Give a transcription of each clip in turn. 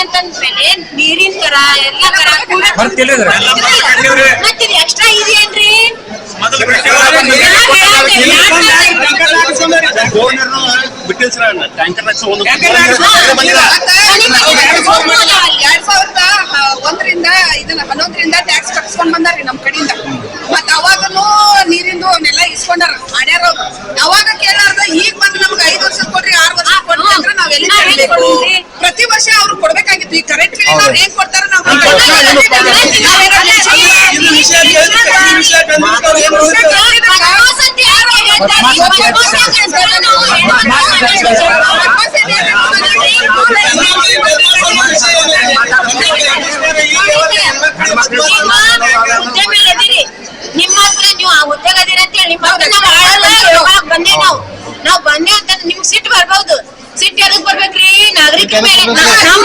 ಅಂತಂದ್ಮೇಲೆ ನೀರಿನ ಕರ ಎಲ್ಲ ಕರ ಕೂಡ- ಬರ್ತಿಲ್ಲಿದ್ರೆ ಮತ್ತೆ ಇದು ಎಕ್ಸ್ಟ್ರಾ ಇದೆಯೇನ್ರಿ ಎರಡ್ ಸಾವಿರದ ಒಂದರಿಂದ ಇದನ್ನ ಹನ್ನೊಂದರಿಂದ ಟ್ಯಾಕ್ಸ್ ಕಟ್ಸ್ಕೊಂಡ್ ಬಂದಾರ್ರಿ ನಮ್ ಕಡೆಯಿಂದ. ಮತ್ ಅವಾಗನು ನೀರಿಂದು ಅವನ್ನೆಲ್ಲ ಇಸ್ಕೊಂಡಾರ ಮಾಡ್ಯಾರ ಅವಾಗ ಕೇಳಾರ್ದ ಈಗ ಬಂದ್ ನಮ್ಗೆ ಐದ್ ವರ್ಷ ಕೊಡ್ರಿ ಆರ್ ವರ್ಷ ಕೊಡ್ರಿ ಅಂದ್ರೆ ನಾವ್ ಎಲ್ಲಿ ಕೇಳ್ಬೇಕು? ಪ್ರತಿ ವರ್ಷ ಅವ್ರು ಕೊಡ್ಬೇಕಾಗಿತ್ತು. ಈ ಕರೆಂಟ್ ಕೇಳಿದವ್ರು ಏನ್ ಕೊಡ್ತಾರ ನಾವು ನೀವು ಹುದ್ದೆಗ ಅದೀರ ಅಂತ ಹೇಳಿ ನಾವು ಬಂದೇ ನಾವು. ನಾವು ಬಂದೇ ಅಂತ ನಿಮ್ಗೆ ಸಿಟ್ಟು ಬರ್ಬಹುದು ಸಿಟ್ಟು ಎದಕ್ ಬರ್ಬೇಕ್ರಿ? ನಾಗರಿಕ ಮೇಲೆ. ನಾವು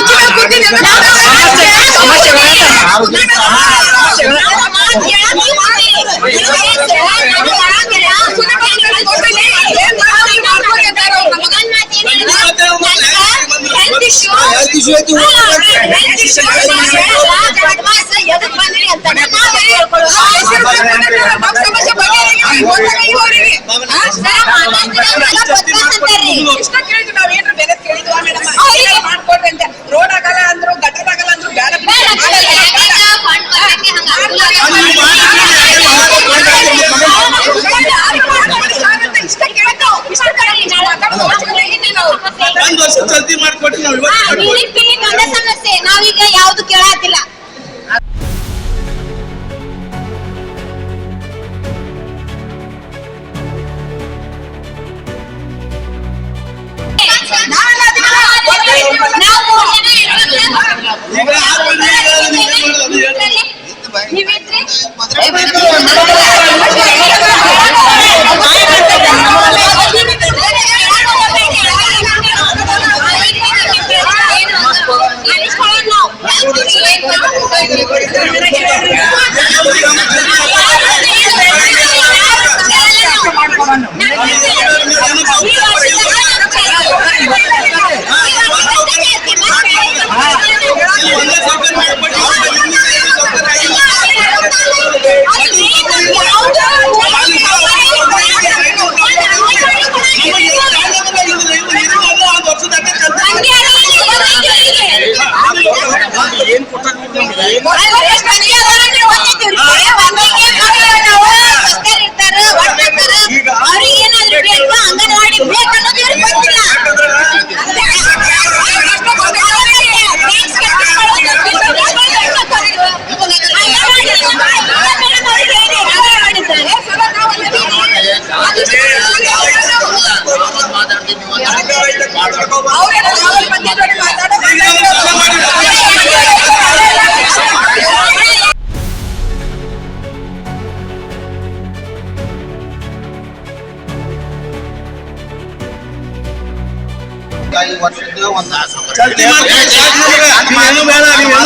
ಅಂತ ನಾವೇ ಹೇಳ್ಕೊಳ್ಳೋದು ಇಷ್ಟ ಕೇಳಿದ್ವಿ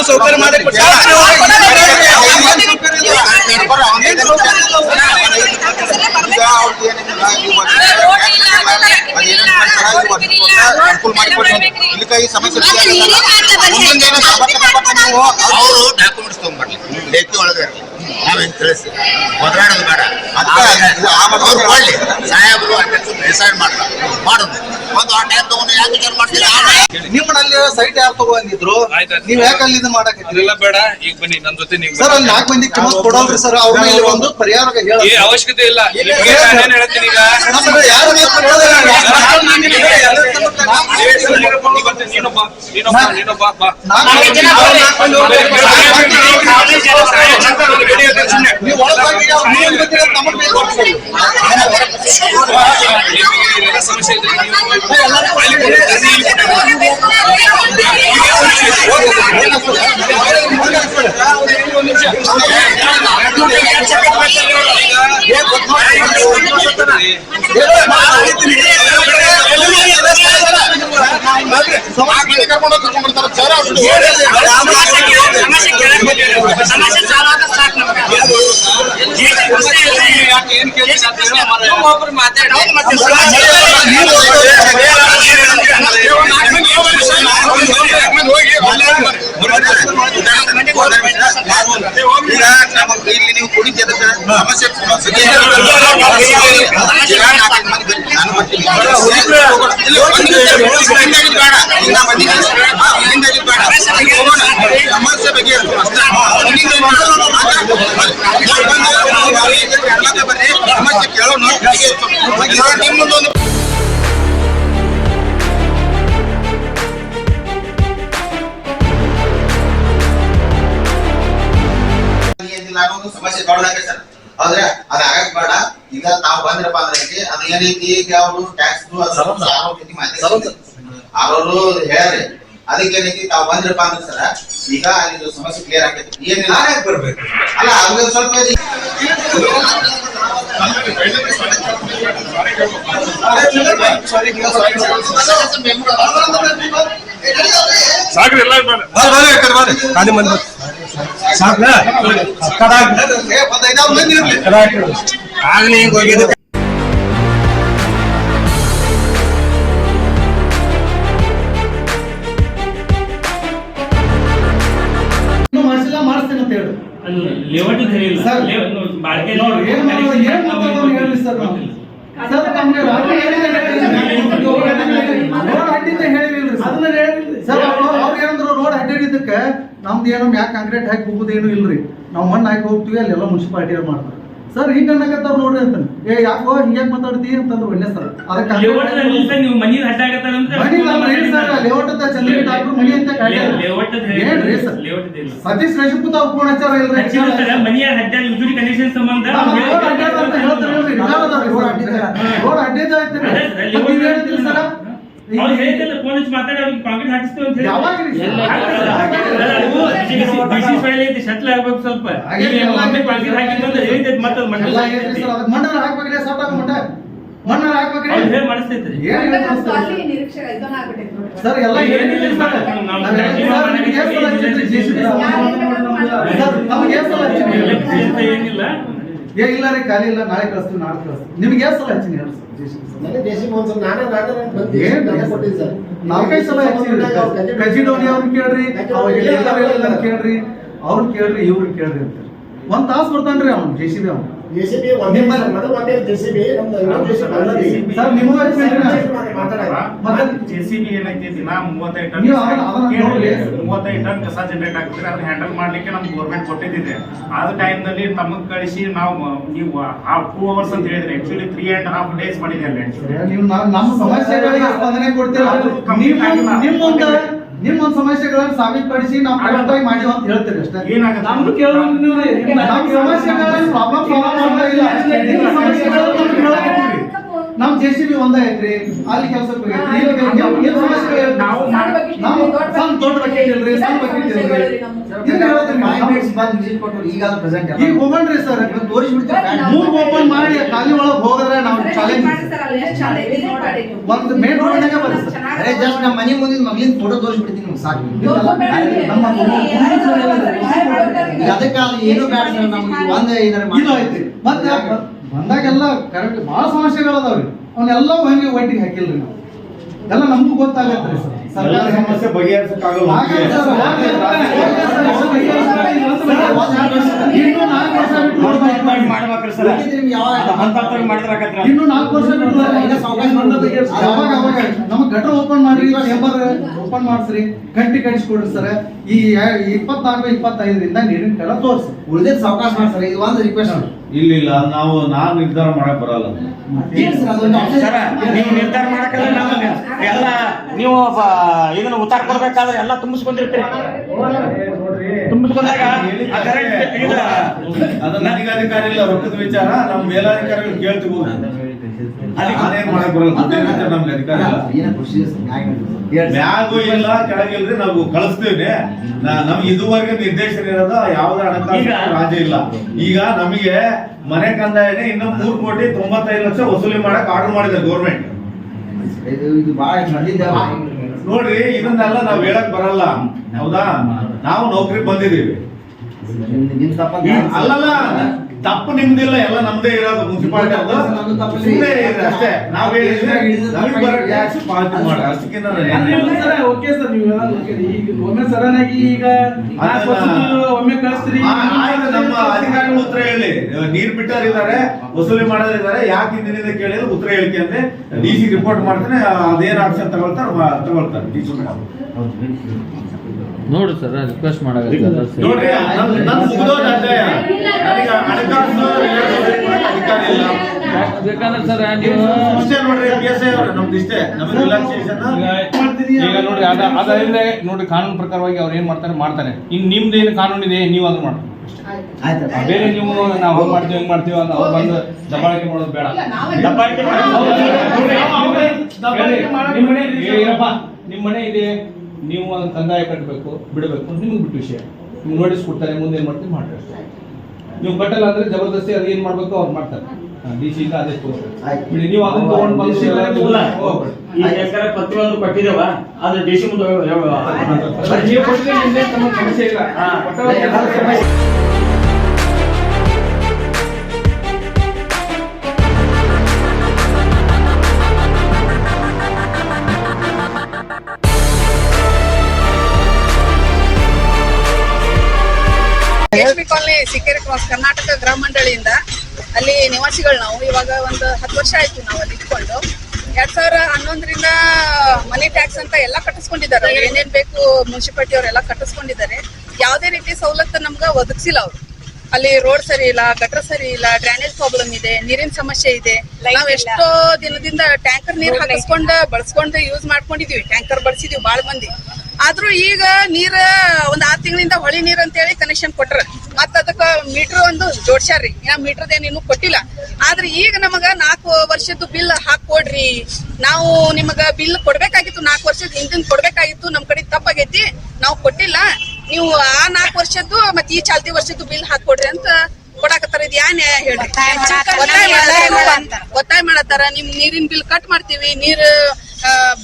ಸೌಕರ್ಯ ಮಾಡಿ ಸಮಸ್ಯೆ ಅವರು ಡಾಕ್ಯುಮೆಂಟ್ಸ್ ತಗೊಂಡ್ಬರ್ಲಿ ಲೇಖಿ ಒಳಗೆ ಇರ್ಲಿ ನಾವೇನ್ ತಿಳಿಸಿ. ಒದರಾಡೋದು ಬೇಡ. ಅವ್ರು ಕೊಡ್ಲಿ ಸಾಹೇಬರು ಡಿಸೈಡ್ ಮಾಡೋದು. ಒಂದು ಆ ಟೈಮ್ ತಗೊಂಡು ಯಾಕೆ ವಿಚಾರ ಮಾಡ್ತೀರ? ನಿಮ್ಮಲ್ಲಿ ಸೈಟ್ ಯಾರು ತಗೊಂಡಿದ್ರು. ನೀವ್ ಯಾಕೆ ಅಲ್ಲಿ ಇದು ಬೇಡ. ಈಗ ಬನ್ನಿ ನನ್ ಜೊತೆ ನೀವು ಸರ್ ಅಲ್ಲಿ ನಾಲ್ಕು ಮಂದಿ ಕಿಮ್ಮತ್ ಕೊಡೋದ್ರಿ ಸರ್. ಅವ್ರ ಮೇಲೆ ಒಂದು ಪರಿಹಾರ ಹೇಳ ಅವಶ್ಯಕತೆ ಇಲ್ಲ. ಹೇಳ್ತೀನಿ ಈಗ? ಯಾರು ನೀನೊಬ್ಬ ನೀನೊಬ್ಬ ನೀನೊಬ್ಬ ಬಾ ನಾಲ್ಕು ಜನ ನೀವು ಅಲ್ಲಿ ಕೊಡಿ, ಅಲ್ಲಿ ಇಲ್ಲಿ ಕೊಡಿ. ಸಮಸ್ಯೆ ಕರ್ಕೊಂಡು ಹೋಗಿ ಕರ್ಕೊಂಡು ಬರ್ತಾರೆ ಸರ್ ಅವ್ರು ಸಮಸ್ಯೆ ಕೇಳಕ್ ಬಂದಿದ್ದೀವಿ. ಸಮಸ್ಯೆ ಸಾಲ್ವ್ ಆದ್ರೆ ಸಾಕು ನಮ್ಗೆ. ಈ ಸಮಸ್ಯೆ ಇಲ್ಲ, ಯಾಕೆ ಏನ್ ಕೇಳ್ತೀನಿ ಅಂತ ಹೇಳೋ ಮಾರಾಯ. ಒಬ್ರು ಮಾತಾಡಿ ಹೌದು ಮತ್ತೆ ಸರ್, ನೀವು ನೀವು ನಾಲ್ಕು ಮಂದಿ ಹೋಗ್ರಿ ಸರ್, ನಾಲ್ಕು ಮಂದಿ ಹೋಗ್ರಿ, ನಾಲ್ಕು ಮಂದಿ ಹೋಗಿ ಒಳ್ಳೆಯವ್ರು ಬರ್ರಿ. ಈಗ ನಮಗೆ ಇಲ್ಲಿ ನೀವು ಕುಡಿತಿದ್ದ ಸಮಸ್ಯೆ ಸಮಸ್ಯೆ ನಿಮ್ಮದೊಂದು ಸಮಸ್ಯೆ ದೊಡ್ಡದಾಗಿದೆ ಸರ್. ಆದ್ರೆ ಅದ ಆಗಕ್ ಬೇಡ ಈಗ ತಾವ್ ಬಂದ್ರಪ್ಪ ಅಂದ್ರೆ ಐತಿ ಅದ ಏನೈತಿ ಈಗ ಅವರು ಟ್ಯಾಕ್ಸ್ ರೀತಿ ಮಾಹಿತಿ ಅವರು ಹೇಳ್ರಿ. ಅದಕ್ಕೆ ಏನೈತಿ ತಾವ್ ಬಂದ್ರಪ್ಪ ಅಂದ್ರೆ ಸರ ಈಗ ಅಲ್ಲಿ ಸಮಸ್ಯೆ ಕ್ಲಿಯರ್ ಆಗೈತಿ ಏನಿಲ್ಲ. ಬರ್ಬೇಕು? ಅಲ್ಲ ಅದ್ರ ಸ್ವಲ್ಪ ಸಾಕ್ರಿ ಎಲ್ಲ ಮಾಡಿಸಿಲ್ಲ ಮಾಡಿಸ್ತೇನೆ ಅಂತ ಹೇಳಿ. ಲೇಔಟ್ ಇಲ್ಲ. ಸರ್, ಬಾಳ್ಕೆ ನೋಡ್ರಿ ಏನ್ ಮಾಡೋದು ಏನ್ ಮಾತಾಡೋದು ಹೇಳ್ರಿ ಸರ್ ನಾವು ಸರ್ ನಮ್ಗೆ? ರಾತ್ರಿ ಹೇಳಿದ್ರೆ ರೋಡ್ ಅಡ್ಡಿದ್ದ ಹೇಳಿಲ್ರಿ ಅದನ್ನ ಹೇಳಿಲ್ರಿ ಸರ್ ಅವ್ರು ಅವ್ರು ಏನಂದ್ರು ರೋಡ್ ಅಡ್ಡಿದ್ದಕ್ಕೆ ನಮ್ದು ಏನೋ ಮ್ಯಾಕ್ ಕಾಂಕ್ರೀಟ್ ಹಾಕಿ ಹೋಗುದೇನು ಇಲ್ರಿ. ನಾವು ಮಣ್ಣು ಹಾಕಿ ಹೋಗ್ತೀವಿ ಅಲ್ಲೆಲ್ಲ ಮುನ್ಸಿಪಾಲಿಟಿ ಮಾಡ್ತಾರೆ. ಸರ್ ಹಿಂಗ ಅನ್ನಕತ್ತಾರ ನೋಡ್ರಿ ಅಂತ ಏ ಯಾಕೋ ಹಿಂಗ್ಯಾಕ್ ಮಾತಾಡ್ತಿ ಅಂತಂದ್ರು ಒಳ್ಳೆ ಸರ್. ಅದಕ್ಕೆ ಅಂತ ಅಂತ ಸತೀಶ್ ರಜಪೂತ್ ಅವ್ರು ಫೋನ್ ಹಚ್ಚಾರ ಇಲ್ರಿ? ಹಚ್ಚಿಲ್ಲ ಬಿಸಿ ಫೈಲ್ ಐತಿ ಶಟ್ಲ್ ಆಗ್ಬೇಕು ಸ್ವಲ್ಪ ಒಮ್ಮೆ ಮತ್ತೆ ಅದು ಹಾಕ್ಬೇಕ್ರಿ, ಮಟ್ಟ. ಹಾಕ್ಬೇಕ್ರಿ. ಅವ್ರು ಹೇಳಿ ಮಾಡಿಸ್ತೈತ್ರಿ ಸರ್? ಎಲ್ಲ ಏನಿಲ್ಲ ಸರ್. ನಿಮ್ಗೆ ಎಷ್ಟ್ ಸಲ ರೀ ಖಾಲಿ ಇಲ್ಲ ನಾಳೆ ಕಳಿಸ್ತೀವಿ ನಾಳೆ ಕಳಿಸ್ತೀವಿ ನಿಮ್ಗೆ ಎಷ್ಟು ಸಲ ಹಚ್ಚಿನಿ ಹೇಳಿ ಸರ್ ಏನ್ ನಾಲ್ಕೈದು ಸಲ ಹಚ್ಚಿರಿ ಕಜಿಡೋನಿ ಅವ್ರನ್ನ ಕೇಳ್ರಿ? ಇವ್ರು ಕೇಳ್ರಿ. ಅವ್ರನ್ನ ಕೇಳ್ರಿ. ಇವ್ರನ್ನ ಕೇಳ್ರಿ ಅಂತ ಒಂದ್ ತಾಸ್ ಬರ್ತಾನ್ರಿ ಅವ್ನು ಜೆ ಸಿ ಬಿ ಅವ್ನು. ಸರ್ ಒಂದೇ ಹಚ್ಚಿರಿ ಒಂದೇ ಜೆಸಿಬಿ ಏನೈತಿ ದಿನ ಮೂವತ್ತೈದು ಟನ್ ನೀವು ಅದನ್ನ- ಅದನ್ನ ನೋಡ್ರಿ. ಮೂವತ್ತೈದು ಟನ್ ಕಸ ಜನರೇಟ್ ಆಗ್ತದೆ ಅದನ್ನ ಹ್ಯಾಂಡಲ್ ಮಾಡ್ಲಿಕ್ಕೆ ನಮ್ಗೆ ಗೌರ್ಮೆಂಟ್ ಕೊಟ್ಟಿದ್ದೆ ಆ ಟೈಮ್ನಲ್ಲಿ ತಮಗೆ ಕಳಿಸಿ ನಾವು ನೀವು ಟೂ ಅವರ್ಸ್ ಅಂತ ಹೇಳಿದ್ರೆ actually three and half days ಮಾಡಿದೆ ಅಲ್ಲಿ. ನೀವು ನಮ್ಮ ಸಮಸ್ಯೆಗಳಿಗೆ ಸ್ಪಂದನೆ ಕೊಡ್ತೀರಾ? ಅದು ನಿಮ್ಮ ಸಮಸ್ಯೆಗಳನ್ನು ಆಗಿಲ್ಲ. ನಿಮ್ಮೊಂದ ಸಮಸ್ಯೆಗಳನ್ನ ಸಾಬೀತುಪಡಿಸಿ ನಾವು ಕರೆಕ್ಟ್ ಮಾಡಿ ಅಂತ ಹೇಳ್ತೀರಿ ಅಷ್ಟೇ ಏನಾಗುತ್ತೆ? ನಮ್ದು ಕೇಳೋದು ನೀವು ರೀ. ನಮ್ಮ ಸಮಸ್ಯೆಗಳಲ್ಲಿ ಪ್ರಾಬ್ಲಮ್ ಸಾಲ್ವ್ ಮಾಡ್ತಾ ಇಲ್ಲ ನಿಮ್ಮ ಸಮಸ್ಯೆಗಳನ್ನ ನಮ್ಗೆ ಹೇಳಕತ್ತೀರಿ. ನಮ್ ಜೆ ಸಿ ಬಿ ಒಂದ ಐತ್ರಿ ಅಲ್ಲಿ ಕೆಲಸ ಸಮಸ್ಯೆಗಳು ನಾವು ಮಾಡ್- ನಾವು ಸಣ್ಣ ದೊಡ್ಡ ಬಕೆಟ್ ಇಲ್ರಿ ಸಣ್ಣ ಬಕೆಟ್. ಈಗ ಹೋಗಣ್ರಿ ಸರ್ ಓಪನ್ ಮಾಡಿ ಖಾಲಿ ಒಳಗ್ ನಾವು ಚಾಲೆಂಜ್ ಒಂದು ಮೇನ್ ಬರುತ್ತೆ. ಅರೆ ಜಸ್ಟ್ ನಮ್ಮ ಮನೆ ಮುಂದಿನ ಮಗಳಿಂದ ಫೋಟೋ ತೋರಿಸ್ಬಿಡ್ತೀನಿ ನಿಮ್ಗೆ ಸಾಕು. ಅದಕ್ಕೆ ಅದು ಏನು ಬೇಡ ಸರ್ ನಮ್ಗೆ ಒಂದ್ ಏನಾರ ಮತ್ತೆ ಬಂದಾಗೆಲ್ಲ ಕರೆಕ್ಟ್ ಬಹಳ ಸಮಸ್ಯೆಗಳು ಅದಾವ್ರಿ ಅವನ್ನೆಲ್ಲ ಹಂಗೆ ಒಟ್ಟಿಗೆ ಹಾಕಿಲ್ರಿ ನಾವು. ಎಲ್ಲ ನಮಗೂ ಗೊತ್ತಾಗತ್ರಿ ಸರ್. ಸರ್ಕಾರ ಹೆಂಗ್ ಸಮಸ್ಯೆ ಬಗೆಹರಿಸಕ್ಕಾಗಲ್ಲ. ಮಾಡ್ಬೇಕ್ರಿ ಸರ್. ನಿಮ್ಗೆ ಯಾವಾಗ ಅದು ಹಂತ ಹಂತವಾಗಿ ಮಾಡಿದ್ರೆ ಆಗತ್ರಿ ಇನ್ನು ನಾಲ್ಕು ವರ್ಷ ನಮಗ್ ಗಟರ್ ಓಪನ್ ಮಾಡ್ರಿ ಚೇಂಬರ್ ಓಪನ್ ಮಾಡ್ಸ್ರಿ ಗಂಟಿ ಕಡಿಸ್ಕೊಡ್ರಿ ಸರ್. ಈ ಇಪ್ಪತ್ನಾಲ್ಕು ಇಪ್ಪತ್ತೈದರಿಂದ ನೀರಿನ ಕೆಳ ತೋರಿಸಿ. ಉಳಿದೇ ಸಾವಕಾಶ ಮಾಡಿ ಸರ್ ಇದು ಒಂದು ರಿಕ್ವೆಸ್ಟ್ ಇಲ್ಲ ಇಲ್ಲ ನಾವು ನಾನ್ ನಿರ್ಧಾರ ಮಾಡಕ್ ಬರಲ್ಲ. ನೀವು ನಿರ್ಧಾರ ಮಾಡಕ್ಕಲ್ಲ ನಾವು ಎಲ್ಲ ನೀವು ಇದನ್ನ ಉತ್ತಾರ ಕೊಡ್ಬೇಕಾದ್ರೆ ಎಲ್ಲ ತುಂಬಿಸ್ಕೊಂಡಿರ್ತೀರಿ. ತುಂಬಿಸ್ಕೊಂಡಾಗ ಅದು ನನಗೆ ಅಧಿಕಾರ ಇಲ್ಲ ರೊಕ್ಕದ ವಿಚಾರ ನಮ್ಮ ಮೇಲಾಧಿಕಾರಿಗಳು ಕೇಳ್ತೀವಿ. ಅದೇನ್ ಮಾಡಕ್ ಬರಲ್ಲ ದುಡ್ಡಿನ ವಿಚಾರ ನಮ್ಗೆ ಅಧಿಕಾರ? ಇಲ್ಲ ಏನ ಖುಷಿ ಸರ್ ನ್ಯಾಯ ಇಲ್ಲ ಕೆಳಗಿಲ್ರಿ ನಾವು ಕಳಿಸ್ತೀವಿ. ನಾ- ನಮ್ಗೆ ಇದುವರೆಗೆ ನಿರ್ದೇಶನ ಇರೋದು ಯಾವ್ದು ಹಣಕಾಸು ರಾಜ ರಾಜ್ಯ ಇಲ್ಲ. ಈಗ ನಮಗೆ ಮನೆ ಕಂದಾಯನೇ ಇನ್ನು ಮೂರ್ ಕೋಟಿ ತೊಂಬತ್ತೈದು ಲಕ್ಷ ವಸೂಲಿ ಮಾಡಕ್ ಆರ್ಡರ್ ಮಾಡಿದೆ ಗೌರ್ಮೆಂಟ್ ಇದು ಬಹಳ ನೋಡ್ರಿ ಇದನ್ನೆಲ್ಲ ನಾವ್ ಹೇಳಕ್ ಬರಲ್ಲ. ಹೌದಾ? ನಾವು ನೌಕರಿ ಬಂದಿದೀವಿ ಅಲ್ಲಲ್ಲ ತಪ್ಪು ನಿಮ್ದಿಲ್ಲ ಎಲ್ಲ ನಮ್ದೇ ಇರೋದು ಮುನ್ಸಿಪಾಲಿಟಿ ಅದು ಅಷ್ಟೇ. ನಾವೇ ಓಕೆ ಸರ್ ಈಗ ಒಮ್ಮೆ ಸಡನ್ ಆಗಿ ಈಗ ನಾಲ್ಕು ವರ್ಷದ್ದು ಒಮ್ಮೆ ಕಳಿಸ್ತೀರಿ ನಮ್ಮ ಅಧಿಕಾರಿಗಳು ಉತ್ತರ ಹೇಳಿ. ನೀರ್ ಬಿಟ್ಟರ್ ಇದಾರೆ ವಸೂಲಿ ಮಾಡೋರ್ ಇದಾರೆ ಯಾಕೆ ಇಂದಿನಿಂದ ಕೇಳಿದ್ರೆ ಉತ್ತರ ಹೇಳಿಕೆ ಅಂದ್ರೆ ಡಿ ಸಿ ರಿಪೋರ್ಟ್ ಮಾಡ್ತಾನೆ. ಅದೇನ್ ಆಕ್ಷನ್ ತಗೊಳ್ತಾರೆ ತಗೊಳ್ತಾರೆ ಡಿ ಸಿ ನೋಡು ಸರ್ ರಿಕ್ವೆಸ್ಟ್ ನೋಡ್ರಿ ಅಧಿಕಾರ ಇಲ್ಲ ಬೇಕಂದ್ರೆ ಸರ್ ನೀವು? ಸಮಸ್ಯೆ ನೋಡ್ರಿ ಪಿ ಎಸ್ ಐ ಅವ್ರೆ ನಮ್ದು ಇಷ್ಟೇ. ನಮ್ದು ರಿಲ್ಯಾಕ್ಸೇಷನ್ ಈಗ ನೋಡಿ ಅದ ಅದರಿಂದ ನೋಡಿ ಕಾನೂನು ಪ್ರಕಾರವಾಗಿ ಅವ್ರು ಏನ್ ಮಾಡ್ತಾರೆ ಮಾಡ್ತಾರೆ. ಇನ್ ನಿಮ್ದು ಏನು ಕಾನೂನು ಇದೆ ನೀವು ಅದು ಮಾಡಿ ಆಯ್ತು ಬೇರೆ ನೀವು ನಾವು ಹೋಗಿ ಮಾಡ್ತೀವಿ ಹೆಂಗ್ ಮಾಡ್ತೀವಿ ಅಂತ ಅವ್ರು ಬಂದು ದಬ್ಬಾಳಿಕೆ ಮಾಡೋದು ಬೇಡ. ದಬ್ಬಾಳಿಕೆ ಮಾಡಿ ನಿಮ್ಮ ಮನೆ ನಿಮ್ಮ ಮನೆ ಇದೆ ನೀವು ಅದನ್ನ ಕಂದಾಯ ಕಟ್ಟಬೇಕು ಬಿಡಬೇಕು ನಿಮ್ಗೆ ಬಿಟ್ಟು ವಿಷಯ. ನಿಮ್ಗೆ ನೋಟಿಸ್ ಕೊಡ್ತಾರೆ ಮುಂದೆ ಏನ್ ಮಾಡ್ತೀವಿ ಮಾಡ್ರಿ ಅಷ್ಟೇ. ನೀವು ಕಟ್ಟಲ್ಲ ಅಂದ್ರೆ ಜಬರ್ದಸ್ತಿ ಅದು ಏನ್ ಮಾಡ್ಬೇಕು ಅವ್ರು ಮಾಡ್ತಾರೆ. ಡಿ ಸಿ ಇಂದ ಅದೇ ಬಿಡಿ ನೀವು ಅದನ್ನ ತಗೊಂಡು ಬಂದು. ಈ ಎಕರೆ ಪ್ರತಿಯೊಂದು ಕೊಟ್ಟಿದ್ದೇವ? ಆದ್ರೆ ಡಿ ಸಿ ಮುಂದೆ ಬರೀ ನೀವು ಕೊಟ್ಟಿದ್ರೆ ನಿಮ್ದೇ ಸಮಸ್ಯೆ ಇಲ್ಲ. ಸಮಸ್ಯೆ ಕಾಲನಿ ಸಿಕ್ಕೇರಿ ಕ್ರಾಸ್ ಕರ್ನಾಟಕ ಗ್ರಾಮ ಮಂಡಳಿಯಿಂದ. ಅಲ್ಲಿ ನಿವಾಸಿಗಳು ನಾವು. ಇವಾಗ ಒಂದು ಹತ್ತು ವರ್ಷ ಆಯ್ತು ನಾವು ಅಲ್ಲಿ ಇಟ್ಕೊಂಡು. ಎರಡ್ ಸಾವಿರ ಹನ್ನೊಂದರಿಂದ ಮನಿ ಟ್ಯಾಕ್ಸ್ ಅಂತ ಎಲ್ಲ ಕಟ್ಟಿಸ್ಕೊಂಡಿದ್ದಾರೆ. ಏನೇನ್ ಬೇಕು ಮುನ್ಸಿಪಾಲಿಟಿ ಅವರೆಲ್ಲ ಕಟ್ಟಿಸ್ಕೊಂಡಿದ್ದಾರೆ. ಯಾವುದೇ ರೀತಿ ಸವಲತ್ತು ನಮ್ಗೆ ಒದಗಿಸಿಲ್ಲ ಅವರು. ಅಲ್ಲಿ ರೋಡ್ ಸರಿ ಇಲ್ಲ ಗಟರ್ ಸರಿ ಇಲ್ಲ ಡ್ರೈನೇಜ್ ಪ್ರಾಬ್ಲಮ್ ಇದೆ ನೀರಿನ ಸಮಸ್ಯೆ ಇದೆ. ನಾವ್ ಎಷ್ಟೋ ದಿನದಿಂದ ಟ್ಯಾಂಕರ್ ನೀರ್ ಹಾಕಿಸ್ಕೊಂಡು ಬಳಸ್ಕೊಂಡು ಯೂಸ್ ಮಾಡ್ಕೊಂಡಿದೀವಿ. ಟ್ಯಾಂಕರ್ ಬಳಸಿದೀವಿ ಬಾಳ ಮಂದಿ. ಆದ್ರೂ ಈಗ ನೀರ್ ಒಂದ್ ಆರ್ ತಿಂಗಳಿಂದ ಹೊಳಿ ನೀರ್ ಅಂತ ಹೇಳಿ ಕನೆಕ್ಷನ್ ಕೊಟ್ರ. ಮತ್ತ ಅದಕ್ಕ ಮೀಟರ್ ಒಂದು ಜೋಡ್ಸ್ಯಾರ್ರಿ. ಯಾವ ಮೀಟರ್ ಏನ್ ಇನ್ನೂ ಕೊಟ್ಟಿಲ್ಲ. ಆದ್ರೆ ಈಗ ನಮಗ ನಾಲ್ಕು ವರ್ಷದ್ದು ಬಿಲ್ ಹಾಕೊಡ್ರಿ ನಾವು ನಿಮಗ ಬಿಲ್ ಕೊಡ್ಬೇಕಾಗಿತ್ತು, ನಾಲ್ಕು ವರ್ಷದ ಹಿಂದಿನ ಕೊಡ್ಬೇಕಾಗಿತ್ತು, ನಮ್ ಕಡೆ ತಪ್ಪಾಗೈತಿ, ನಾವು ಕೊಟ್ಟಿಲ್ಲ. ನೀವು ಆ ನಾಲ್ಕು ವರ್ಷದ್ದು ಮತ್ತೆ ಈ ಚಾಲ್ತಿ ವರ್ಷದ್ದು ಬಿಲ್ ಹಾಕೊಡ್ರಿ ಅಂತ ಕೊಡಾಕತ್ತಾರ ಇದು ಯಾ ನ್ಯಾಯ ಹೇಳ್ರಿ? ಒತ್ತಾಯ ಮಾಡತ್ತಾರ. ಒತ್ತಾಯ ಮಾಡತ್ತಾರ ನಿಮ್ ನೀರಿನ ಬಿಲ್ ಕಟ್ ಮಾಡ್ತೀವಿ ನೀರ್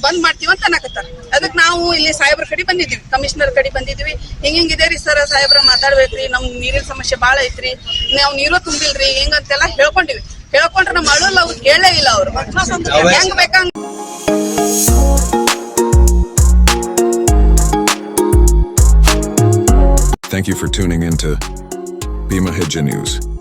ಬಂದ್ ಮಾಡ್ತೀವಿ ಅಂತ ಅನ್ನಕತ್ತಾರ. ಅದಕ್ ನಾವು ಇಲ್ಲಿ ಸಾಹೇಬ್ರ ಕಡೆ ಬಂದಿದ್ವಿ ಕಮಿಷನರ್ ಕಡೆ ಬಂದಿದ್ವಿ ಹಿಂಗ್ ಹಿಂಗಿದೆ ರೀ ಸರ್ ಸಾಹೇಬ್ರ ಮಾತಾಡ್ಬೇಕ್ರಿ. ನಮ್ ನೀರಿನ ಸಮಸ್ಯೆ ಬಾಳ ಐತ್ರಿ. ನಾವು ನೀರು ತುಂಬಿಲ್ರಿ ಹಿಂಗಂತೆಲ್ಲ ಹೇಳ್ಕೊಂಡಿವಿ. ಹೇಳ್ಕೊಂಡ್ರೆ ನಮ್ಮ ಅಳಲ್ಲ ಅವ್ರು ಕೇಳೇ ಇಲ್ಲ ಅವ್ರು. ಹೆಂಗ್ ಬೇಕಂಗ್ Thank you for tuning in to Bima Hidja News.